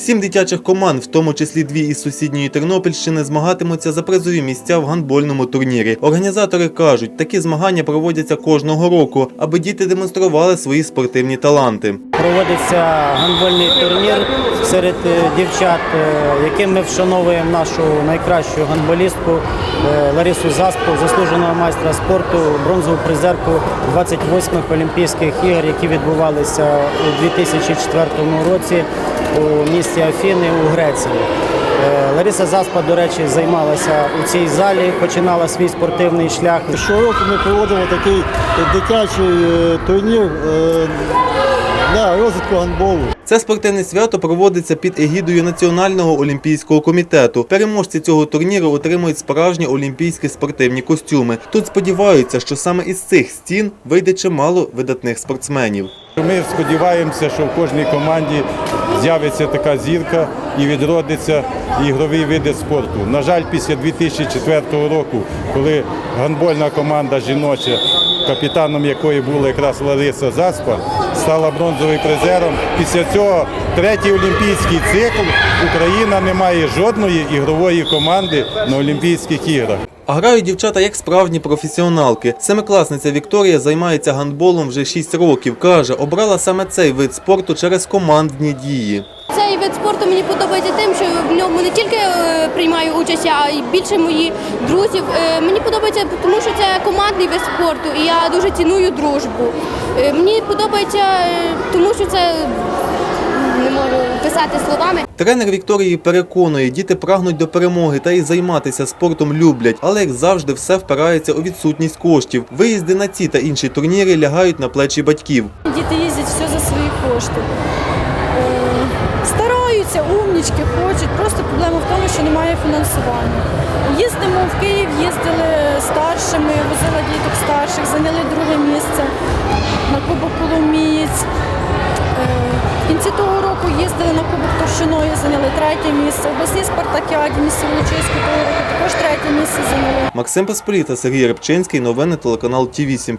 Сім дитячих команд, в тому числі дві із сусідньої Тернопільщини, змагатимуться за призові місця в гандбольному турнірі. Організатори кажуть, такі змагання проводяться кожного року, аби діти демонстрували свої спортивні таланти. Проводиться гандбольний турнір серед е, дівчат, е, яким ми вшановуємо нашу найкращу гандболістку е, Ларису Заспу, заслуженого майстра спорту, бронзову призерку 28-х Олімпійських ігор, які відбувалися у 2004 році у місті Афіни у Греції. Е, Лариса Заспа, до речі, займалася у цій залі, починала свій спортивний шлях. Щороку ми проводимо такий дитячий е, турнір е, для розвитку гандболу. Це спортивне свято проводиться під егідою Національного олімпійського комітету. Переможці цього турніру отримують справжні олімпійські спортивні костюми. Тут сподіваються, що саме із цих стін вийде чимало видатних спортсменів. Ми сподіваємося, що в кожній команді з'явиться така зірка і відродиться ігрові види спорту. На жаль, після 2004 року, коли гандбольна команда жіноча, капітаном якої була якраз Лариса Заспа, стала бронзовим призером. Після цього третій олімпійський цикл Україна не має жодної ігрової команди на Олімпійських іграх. А грають дівчата як справжні професіоналки. Семикласниця Вікторія займається гандболом вже 6 років. Каже, обрала саме цей вид спорту через командні дії. Цей вид спорту мені подобається тим, що в ньому не тільки е, приймаю участь, а й більше моїх друзів. Е, Мені подобається, тому що це командний вид спорту, і я дуже ціную дружбу. Е, Мені подобається, тому що це не можу писати словами. Тренер Вікторії переконує, діти прагнуть до перемоги та і займатися спортом люблять, але як завжди, все впирається у відсутність коштів. Виїзди на ці та інші турніри лягають на плечі батьків. Діти їздять все за свої кошти. Е, умнічки, хочуть. Просто проблема в тому, що немає фінансування. Їздимо в Київ, їздили старшими, возила діток старших, зайняли друге місце на Кубок Коломієць. Е, В кінці того року їздили на Кубок Торщиної, зайняли третє місце. В обласній спартакіаді місті Волочиську того року також третє місце зайняли. Максим Посполіта, Сергій Рибчинський, новини телеканал Ті 8